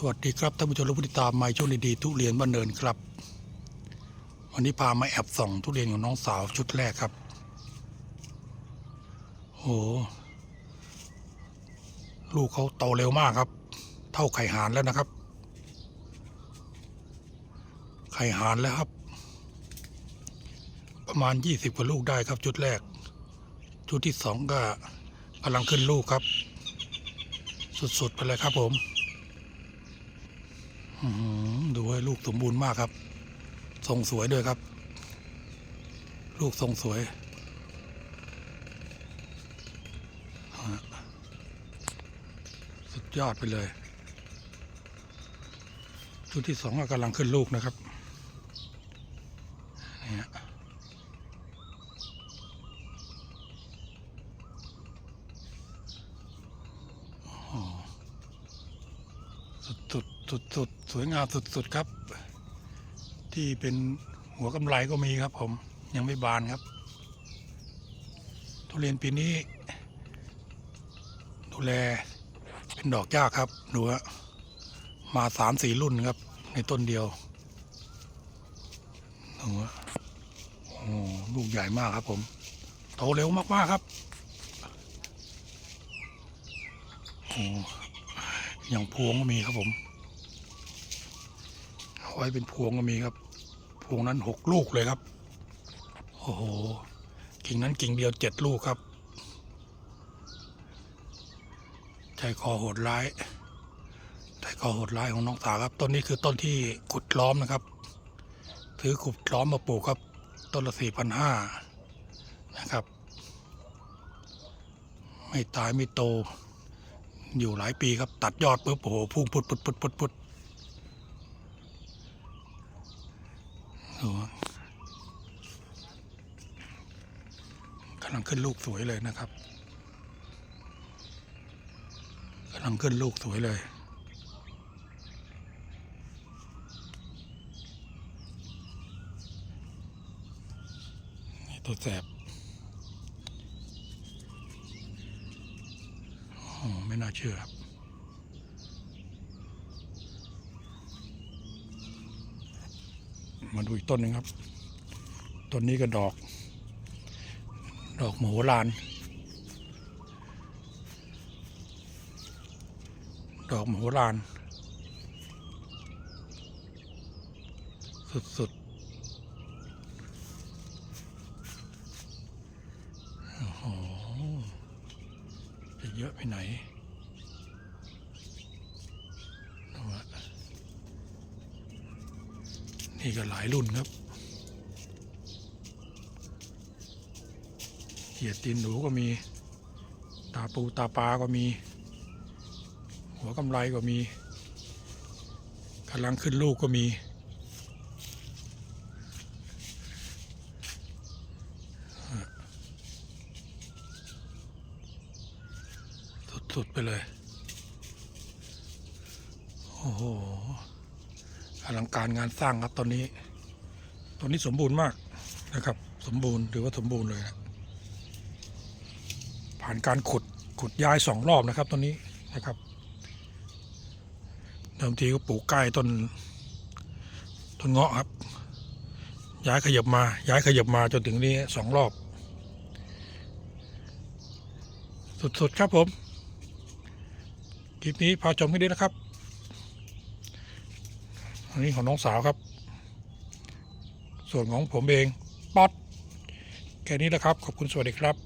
สวัสดีครับท่านผู้ชมและผู้ติดตามไมค์ช่วงดีๆทุเรียนบ้านเนินครับ วันนี้พามาแอบส่องทุเรียนของน้องสาวชุดแรกครับโหลูกเขาโตเร็วมากครับ เท่าไข่หานแล้วนะครับ ไข่หานแล้วครับ ประมาณยี่สิบกว่าลูกได้ครับชุดแรก ชุดที่สองก็กำลังขึ้นลูกครับ สุดๆไปเลยครับผม ดูให้ลูกสมบูรณ์มากครับ ทรงสวยด้วยครับ ลูกทรงสวยสุดยอดไปเลยชุดที่สองก็กำลังขึ้นลูกนะครับเนี่ยโอ้โห สุด สุดสุดสุดสวยงามสุดสุดครับ ที่เป็นหัวกำไรก็มีครับ ผมยังไม่บานครับ ทุเรียนปีนี้ ดูแลเป็นดอกยากครับดูฮะมาสามสี่รุ่นครับ ในต้นเดียวดูฮะโอ้ลูกใหญ่มากครับ ผม โตเร็วมากๆครับโอ้อย่างพวงก็มีครับผม ไว้เป็นพวงก็มีครับ พวงนั้นหกลูกเลยครับ โอ้โห กิ่งนั้นกิ่งเดียวเจ็ดลูกครับใจคอโหดร้ายใจคอโหดร้ายของน้องสาวครับ ต้นนี้คือต้นที่ขุดล้อมนะครับ ถือขุดล้อมมาปลูกครับ ต้นละสี่พันห้านะครับ ไม่ตายไม่โต อยู่หลายปีครับ ตัดยอดปุ๊บโอ้โหพุ่งพุดพุดพุดพุดพุดดู ฮะกำลังขึ้นลูกสวยเลยนะครับกำลังขึ้นลูกสวยเลยนี่ตัวแสบโอ้ไม่น่าเชื่อครับ มาดูอีกต้นหนึ่งครับ ต้นนี้ก็ดอก ดอกโมโหลาน ดอกโมโหลาน สุดๆโอ้โหจะเยอะไปไหนดูฮะ นี่ก็หลายรุ่นครับ เขียดตีนหนูก็มี ตาปูตาปลาก็มี หัวกำไรก็มีกำลังขึ้นลูกก็มี สุด ๆ ไปเลย โอ้โห อลังการงานสร้างครับตอนนี้ ตอนนี้สมบูรณ์มากนะครับ สมบูรณ์ถือว่าสมบูรณ์เลยนะผ่านการขุดขุดย้ายสองรอบนะครับตอนนี้นะครับเดิมทีก็ปลูกใกล้ต้นต้นเงาะครับ ย้ายขยับมา ย้ายขยับมาจนถึงนี้สองรอบ สุดๆครับผม คลิปนี้พาชมแค่นี้นะครับ อันนี้ของน้องสาวครับ ส่วนของผมเอง ป๊อดแค่นี้แหละครับ ขอบคุณสวัสดีครับ